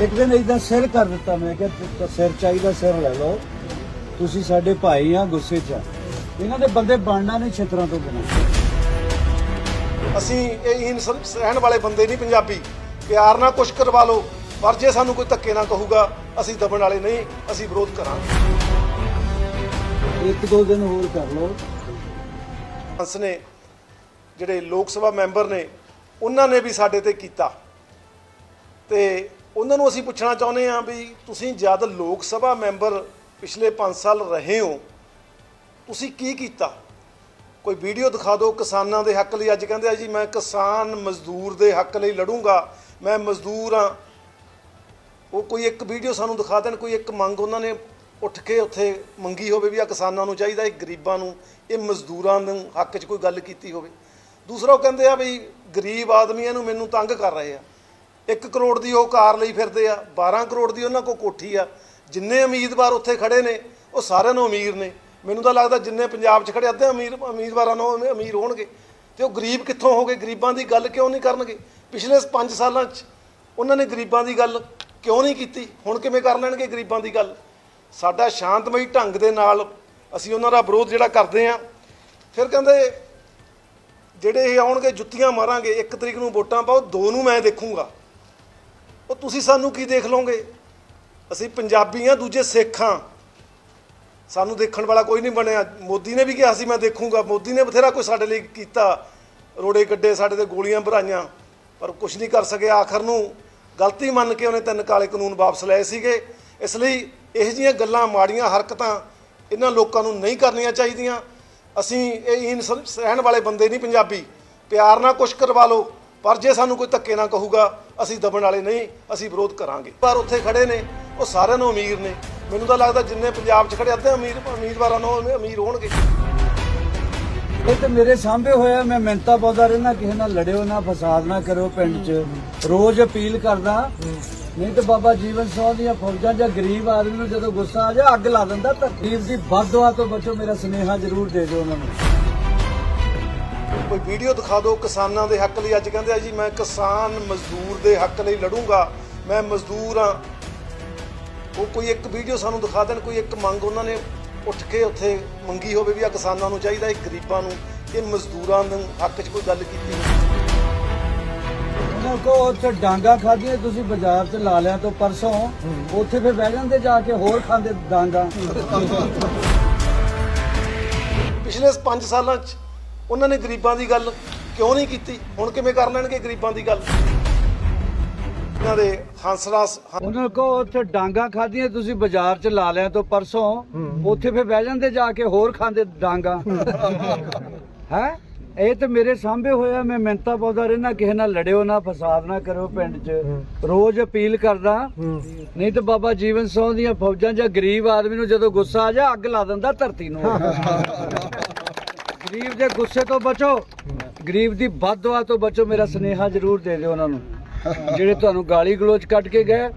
ਇੱਕ ਦਿਨ ਇਦਾਂ ਸਿਰ ਕਰ ਦਿੱਤਾ ਮੈਂ ਤੇ ਸਿਰ ਚਾਹੀਦਾ ਸਿਰ ਲੈ ਲਓ। ਤੁਸੀਂ ਸਾਡੇ ਭਾਈ ਆ ਗੁੱਸੇ 'ਚ ਆ। ਇਹਨਾਂ ਦੇ ਬੰਦੇ ਬਣਨਾ ਨਹੀਂ ਛਿੱਤਰਾਂ ਤੋਂ ਬਿਨਾਂ। ਅਸੀਂ ਇਹ ਹੀਨ ਸ- ਸਹਿਣ ਵਾਲੇ ਬੰਦੇ ਨਹੀਂ ਪੰਜਾਬੀ। ਪਿਆਰ ਨਾਲ ਕੁਛ ਕਰਵਾ ਲਓ ਪਰ ਜੇ ਸਾਨੂੰ ਕੋਈ ਧੱਕੇ ਨਾ ਕਹੂਗਾ ਅਸੀਂ ਦਬਣ ਵਾਲੇ ਨਹੀਂ ਅਸੀਂ ਵਿਰੋਧ ਕਰਾਂਗੇ। ਇੱਕ ਦੋ ਦਿਨ ਹੋਰ ਕਰ ਲਓ। ਹੰਸ ਨੇ ਜਿਹੜੇ ਲੋਕ ਸਭਾ ਮੈਂਬਰ ਨੇ ਉਹਨਾਂ ਨੇ ਵੀ ਸਾਡੇ ਤੇ ਕੀਤਾ। ਤੇ ਉਹਨਾਂ ਨੂੰ ਅਸੀਂ ਪੁੱਛਣਾ ਚਾਹੁੰਦੇ ਹਾਂ ਵੀ ਤੁਸੀਂ ਜਦ ਲੋਕ ਸਭਾ ਮੈਂਬਰ ਪਿਛਲੇ 5 ਸਾਲ ਰਹੇ ਹੋ, ਤੁਸੀਂ ਕੀ ਕੀਤਾ? ਕੋਈ ਵੀਡੀਓ ਦਿਖਾ ਦਿਓ ਕਿਸਾਨਾਂ ਦੇ ਹੱਕ ਲਈ। ਅੱਜ ਕਹਿੰਦੇ ਆ ਜੀ, ਮੈਂ ਕਿਸਾਨ ਮਜ਼ਦੂਰ ਦੇ ਹੱਕ ਲਈ ਲੜੂੰਗਾ, ਮੈਂ ਮਜ਼ਦੂਰ ਆ ਉਹ ਕੋਈ ਇੱਕ ਵੀਡੀਓ ਸਾਨੂੰ ਦਿਖਾ ਦੇਣ, ਕੋਈ ਇੱਕ ਮੰਗ ਉਹਨਾਂ ਨੇ ਉੱਠ ਕੇ ਉੱਥੇ ਮੰਗੀ ਹੋਵੇ ਵੀ ਆ ਕਿਸਾਨਾਂ ਨੂੰ ਚਾਹੀਦਾ, ਇਹ ਗਰੀਬਾਂ ਨੂੰ, ਇਹ ਮਜ਼ਦੂਰਾਂ ਨੂੰ ਹੱਕ 'ਚ ਕੋਈ ਗੱਲ ਕੀਤੀ ਹੋਵੇ। ਦੂਸਰਾ ਉਹ ਕਹਿੰਦੇ ਆ ਵੀ ਗਰੀਬ ਆਦਮੀਆਂ ਨੂੰ ਮੈਨੂੰ ਤੰਗ ਕਰ ਰਹੇ ਆ। 1 ਕਰੋੜ ਦੀ ਉਹ ਕਾਰ ਲਈ ਫਿਰਦੇ ਆ 12 ਕਰੋੜ ਦੀ ਉਹਨਾਂ ਕੋਲ ਕੋਠੀ ਆ। ਜਿੰਨੇ ਉਮੀਦਵਾਰ ਉੱਥੇ ਖੜੇ ਨੇ, ਉਹ ਸਾਰਿਆਂ ਨੂੰ ਅਮੀਰ ਨੇ। ਮੈਨੂੰ ਤਾਂ ਲੱਗਦਾ ਜਿੰਨੇ ਪੰਜਾਬ 'ਚ ਖੜੇ ਅੱਧੇ ਅਮੀਰ, ਉਮੀਦਵਾਰਾਂ ਨੂੰ ਅਮੀਰ ਹੋਣਗੇ। ਤੇ ਉਹ ਗਰੀਬ ਕਿੱਥੋਂ ਹੋ ਗਏ ਗਰੀਬਾਂ ਦੀ ਗੱਲ ਕਿਉਂ ਨਹੀਂ ਕਰਨਗੇ? ਪਿਛਲੇ 5 ਸਾਲਾਂ 'ਚ ਉਹਨਾਂ ਨੇ ਗਰੀਬਾਂ ਦੀ ਗੱਲ ਕਿਉਂ ਨਹੀਂ ਕੀਤੀ? ਹੁਣ ਕਿਵੇਂ ਕਰ ਲੈਣਗੇ ਗਰੀਬਾਂ ਦੀ ਗੱਲ? ਸਾਡਾ ਸ਼ਾਂਤਮਈ ਢੰਗ ਦੇ ਨਾਲ ਅਸੀਂ ਉਹਨਾਂ ਦਾ ਵਿਰੋਧ ਜਿਹੜਾ ਕਰਦੇ ਆ ਫਿਰ ਕਹਿੰਦੇ, ਜਿਹੜੇ ਇਹ ਆਉਣਗੇ, ਜੁੱਤੀਆਂ ਮਾਰਾਂਗੇ, ਇੱਕ ਤਰੀਕ ਨੂੰ ਵੋਟਾਂ ਪਾਓ, ਦੋ ਨੂੰ ਮੈਂ ਦੇਖੂੰਗਾ। ਉਹ ਤੁਸੀਂ ਸਾਨੂੰ ਕੀ ਦੇਖ ਲਓਗੇ? ਅਸੀਂ ਪੰਜਾਬੀ ਆ ਦੂਜੇ ਸਿੱਖ। ਹਾਂ ਸਾਨੂੰ ਦੇਖਣ ਵਾਲਾ ਕੋਈ ਨਹੀਂ ਬਣਿਆ। ਮੋਦੀ ਨੇ ਵੀ ਕਿਹਾ ਸੀ, ਮੈਂ ਦੇਖੂੰਗਾ। ਮੋਦੀ ਨੇ ਬਥੇਰਾ ਕੁਝ ਸਾਡੇ ਲਈ ਕੀਤਾ। ਰੋੜੇ ਗੱਡੇ ਸਾਡੇ ਤੇ ਗੋਲੀਆਂ ਭਰਾਈਆਂ। ਪਰ ਕੁਝ ਨਹੀਂ ਕਰ ਸਕਿਆ ਆਖਰ ਨੂੰ। ਗਲਤੀ ਮੰਨ ਕੇ ਉਹਨੇ ਤਿੰਨ ਕਾਲੇ ਕਾਨੂੰਨ ਵਾਪਸ ਲਏ ਸੀਗੇ। ਇਸ ਲਈ ਇਹੋ ਜਿਹੀਆਂ ਗੱਲਾਂ, ਮਾੜੀਆਂ ਹਰਕਤਾਂ ਇਹਨਾਂ ਲੋਕਾਂ ਨੂੰ ਨਹੀਂ ਕਰਨੀਆਂ ਚਾਹੀਦੀਆਂ। ਅਸੀਂ ਇਹ ਹੀਨ ਸ- ਸਹਿਣ ਵਾਲੇ ਬੰਦੇ ਨਹੀਂ ਪੰਜਾਬੀ। ਪਿਆਰ ਨਾਲ ਕੁਝ ਕਰਵਾ ਲਓ। ਪਰ ਜੇ ਸਾਨੂੰ ਕੋਈ ਧੱਕੇ ਨਾ ਕਹੂਗਾ, ਅਸੀਂ ਦਬਣ ਵਾਲੇ ਨਹੀਂ, ਅਸੀਂ ਵਿਰੋਧ ਕਰਾਂਗੇ। ਪਰ ਉੱਥੇ ਖੜੇ ਨੇ, ਉਹ ਸਾਰਿਆਂ ਨੂੰ ਅਮੀਰ ਨੇ। ਮੈਨੂੰ ਤਾਂ ਲੱਗਦਾ ਜਿੰਨੇ ਪੰਜਾਬ 'ਚ ਖੜੇ ਅੱਧੇ ਅਮੀਰ, ਉਮੀਦਵਾਰਾਂ ਨੂੰ ਅਮੀਰ ਹੋਣਗੇ। ਇਹ ਤੇ ਮੇਰੇ ਸਾਹਮਣੇ ਹੋਇਆ, ਮੈਂ ਮਿੰਤਾ ਪਾਉਂਦਾ ਰਹਿਣਾ ਕਿਸੇ ਨਾਲ ਲੜਿਓ ਨਾ, ਫਸਾਦ ਨਾ ਕਰਿਓ ਪਿੰਡ 'ਚ। ਰੋਜ਼ ਅਪੀਲ ਕਰਦਾ, ਨਹੀਂ ਤੇ ਬਾਬਾ ਜੀਵਨ ਸਿੰਘ ਦੀਆਂ ਫੌਜਾਂ ਜਾਂ ਗਰੀਬ ਆਦਮੀ ਨੂੰ ਜਦੋਂ ਗੁੱਸਾ ਆ ਜਾ, ਅੱਗ ਲਾ ਦਿੰਦਾ, ਤਾਂ ਗਰੀਬ ਦੀ ਬਦਦੁਆ ਤੋਂ ਬਚੋ, ਮੇਰਾ ਸੁਨੇਹਾ ਜ਼ਰੂਰ ਦੇ ਦਿਓ ਉਹਨਾਂ ਨੂੰ। ਕੋਈ ਵੀਡੀਓ ਦਿਖਾ ਦਿਓ ਕਿਸਾਨਾਂ ਦੇ ਹੱਕ ਲਈ। ਅੱਜ ਕਹਿੰਦੇ ਆ ਜੀ ਮੈਂ ਕਿਸਾਨ ਮਜ਼ਦੂਰ ਦੇ ਹੱਕ ਲਈ ਲੜੂੰਗਾ। ਮੈਂ ਮਜ਼ਦੂਰ ਆ ਉਹ ਕੋਈ ਇੱਕ ਵੀਡੀਓ ਸਾਨੂੰ ਦਿਖਾ ਦੇਣ ਕੋਈ ਇੱਕ ਮੰਗ ਉਹਨਾਂ ਨੇ ਉੱਠ ਕੇ ਉੱਥੇ ਮੰਗੀ ਹੋਵੇ ਵੀ ਆ ਕਿਸਾਨਾਂ ਨੂੰ ਚਾਹੀਦਾ ਇਹ ਗਰੀਬਾਂ ਨੂੰ ਇਹ ਮਜ਼ਦੂਰਾਂ ਨੂੰ ਹੱਕ 'ਚ ਕੋਈ ਗੱਲ ਕੀਤੀ ਹੋਵੇ। ਉਹਨਾਂ ਕੋ ਉੱਥੇ ਡਾਂਗਾ ਖਾਧੀਆਂ ਤੁਸੀਂ ਬਾਜ਼ਾਰ 'ਚ ਲਾ ਲਿਆ ਤੋਂ ਪਰਸੋਂ ਉੱਥੇ ਫਿਰ ਬਹਿ ਜਾਂਦੇ ਜਾ ਕੇ ਹੋਰ ਖਾਂਦੇ ਡਾਂਗਾ। ਪਿਛਲੇ 5 ਸਾਲਾਂ 'ਚ ਉਹਨਾਂ ਨੇ ਗਰੀਬਾਂ ਦੀ ਗੱਲ ਕਿਉਂ ਨਹੀਂ ਕੀਤੀ? ਹੁਣ ਕਿਵੇਂ ਕਰ ਲੈਣਗੇ ਗਰੀਬਾਂ ਦੀ ਗੱਲ? ਇਹਨਾਂ ਦੇ ਹੰਸਰਾਸ ਉਹਨਾਂ ਕੋ ਉੱਥੇ ਡਾਂਗਾ ਖਾਧੀਆਂ ਤੁਸੀਂ ਬਾਜ਼ਾਰ 'ਚ ਲਾ ਲਿਆ ਤੋਂ ਪਰਸੋਂ। ਉੱਥੇ ਫਿਰ ਬਹਿ ਜਾਂਦੇ ਜਾ ਕੇ ਹੋਰ ਖਾਂਦੇ ਡਾਂਗਾ। ਹੈ? ਇਹ ਤੇ ਮੇਰੇ ਸਾਹਮਣੇ ਹੋਇਆ ਮੈਂ ਮਿੰਤਾ ਪਾਉਂਦਾ ਰਹਿਣਾ ਕਿਸੇ ਨਾਲ ਲੜਿਓ ਨਾ ਫਸਾਦ ਨਾ ਕਰਿਓ ਪਿੰਡ 'ਚ। ਰੋਜ਼ ਅਪੀਲ ਕਰਦਾ ਨਹੀਂ ਤੇ ਬਾਬਾ ਜੀਵਨ ਸਿੰਘ ਦੀਆਂ ਫੌਜਾਂ ਜਾਂ ਗਰੀਬ ਆਦਮੀ ਨੂੰ ਜਦੋਂ ਗੁੱਸਾ ਆ ਜਾ ਅੱਗ ਲਾ ਦਿੰਦਾ ਧਰਤੀ ਨੂੰ। ਗਰੀਬ ਦੇ ਗੁੱਸੇ ਤੋਂ ਬਚੋ। ਗਰੀਬ ਦੀ ਬਦਦੁਆ ਤੋਂ ਬਚੋ। ਮੇਰਾ ਸੁਨੇਹਾ ਜ਼ਰੂਰ ਦੇ ਦਿਓ ਉਹਨਾਂ ਨੂੰ। ਜਿਹੜੇ ਤੁਹਾਨੂੰ ਗਾਲੀ ਗਲੋਚ ਕੱਢ ਕੇ ਗਏ,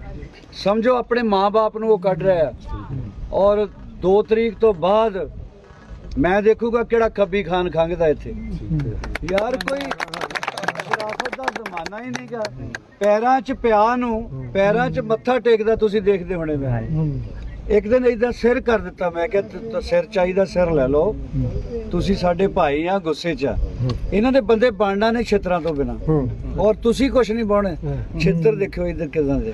ਸਮਝੋ ਆਪਣੇ ਮਾਪੇ ਨੂੰ ਉਹ ਕੱਢ ਰਿਹਾ ਔਰ 2 ਤਰੀਕ ਤੋਂ ਬਾਅਦ ਮੈਂ ਦੇਖੂਗਾ ਕਿਹੜਾ ਖੱਬੀ ਖਾਨ ਖੰਗਦਾ ਇੱਥੇ। ਯਾਰ ਕੋਈ ਸ਼ਰਾਫਤ ਦਾ ਜ਼ਮਾਨਾ ਹੀ ਨਹੀਂਗਾ ਪੈਰਾਂ 'ਚ ਪਿਆ ਨੂੰ, ਪੈਰਾਂ 'ਚ ਮੱਥਾ ਟੇਕਦਾ ਤੁਸੀਂ ਦੇਖਦੇ ਹੋਣੇ ਮੈਂ। ਇੱਕ ਦਿਨ ਇਦਾਂ ਸਿਰ ਕਰ ਦਿੱਤਾ ਮੈਂ ਕਿਹਾ ਤੇ- ਤੇ ਸਿਰ ਚਾਹੀਦਾ ਸਿਰ ਲੈ ਲਓ। ਤੁਸੀਂ ਸਾਡੇ ਭਾਈ ਆ ਗੁੱਸੇ 'ਚ ਆ। ਇਹਨਾਂ ਦੇ ਬੰਦੇ ਬਣਨਾ ਨਹੀਂ ਛਿੱਤਰਾਂ ਤੋਂ ਬਿਨਾ। ਔਰ ਤੁਸੀਂ ਕੁਝ ਨਹੀਂ ਬਣੇ ਛਿੱਤਰ ਦੇਖਿਓ ਇਧਰ ਕਿਦਾਂ ਦੇ